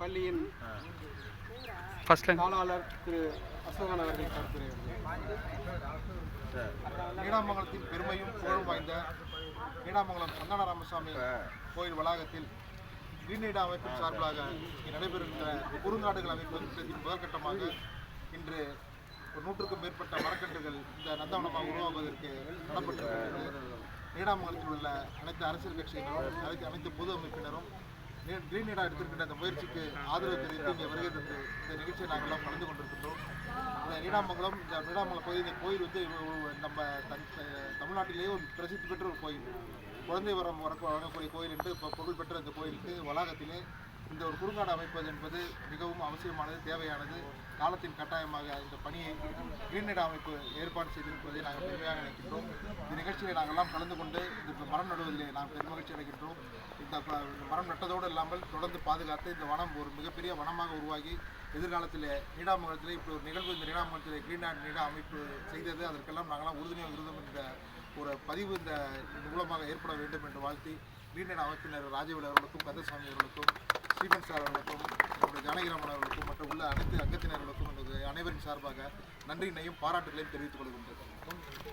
பள்ளியின் first line. தாளாளர் திரு அசோகன் அவர்கள் கருத்துரை நீடாமங்கலத்தின் பெருமையும் புகழும் வாய்ந்த நீடாமங்கலம் சந்தான ராமசாமி கோயில் வளாகத்தில் கிரீன் நீடா அமைப்பின் சார்பாக இங்கே நடைபெறுகின்ற குறுங்காடுகள் அமைப்பு திட்டத்தின் முதற்கட்டமாக இன்று ஒரு நூற்றுக்கும் மேற்பட்ட மரக்கன்றுகள் இந்த நந்தவனமாக உருவாக்குவதற்கு நடப்பட்டிருக்கிறது. நீடாமங்கலத்தில் உள்ள அனைத்து அரசியல் கட்சியினரும் அனைத்து அனைத்து பொது அமைப்பினரும் கிரீன் நீடா எடுத்திருக்கின்ற அந்த முயற்சிக்கு ஆதரவு தெரிவித்து இங்கே வருகை தந்து இந்த நிகழ்ச்சியை நாங்கள் எல்லாம் கலந்து கொண்டிருக்கின்றோம். இந்த நீடாமங்கலம் இந்த நீடாமங்கலம் கோயில் இந்த கோயில் வந்து நம்ம தமிழ்நாட்டிலேயே ஒரு பிரசித்தி பெற்ற ஒரு கோயில். குழந்தை வரம் வர வழங்கக்கூடிய கோயில் என்று இப்போ பொருள் பெற்ற இந்த கோயிலுக்கு வளாகத்திலே இந்த ஒரு குறுங்காடு அமைப்பது என்பது மிகவும் அவசியமானது தேவையானது. காலத்தின் கட்டாயமாக இந்த பணியை கிரீன்நெட் அமைப்பு ஏற்பாடு செய்திருப்பதை நாங்கள் பெருமையாக நினைக்கின்றோம். இந்த நிகழ்ச்சியில் நாங்கள் எல்லாம் கலந்து கொண்டு இந்த மரம் நடுவதிலே நாங்கள் பெருமகிழ்ச்சி அடைகின்றோம். இந்த மரம் நட்டதோடு இல்லாமல் தொடர்ந்து பாதுகாத்து இந்த வனம் ஒரு மிகப்பெரிய வனமாக உருவாகி எதிர்காலத்தில் நீடாமங்கலத்தில் இப்படி ஒரு நிகழ்வு இந்த நீடாமங்கலத்தில் கிரீன் நீடா அமைப்பு செய்தது. அதற்கெல்லாம் நாங்களாம் உறுதுணையாக இருந்தோம் என்ற ஒரு பதிவு இந்த மூலமாக ஏற்பட வேண்டும் என்று வாழ்த்தி கிரீன்லாண்ட் அமைப்பினர் ராஜவேல் அவர்களுக்கும் கந்தசாமி அவர்களுக்கும் ஸ்ரீபன் சார் அவர்களுக்கும் நம்முடைய ஜானகிராமன் அவர்களுக்கும் மற்றும் உள்ள அனைத்து அங்கத்தினர்களுக்கும் எனது அனைவரின் சார்பாக நன்றியினையும் பாராட்டுகளையும் தெரிவித்துக் கொள்கின்றேன்.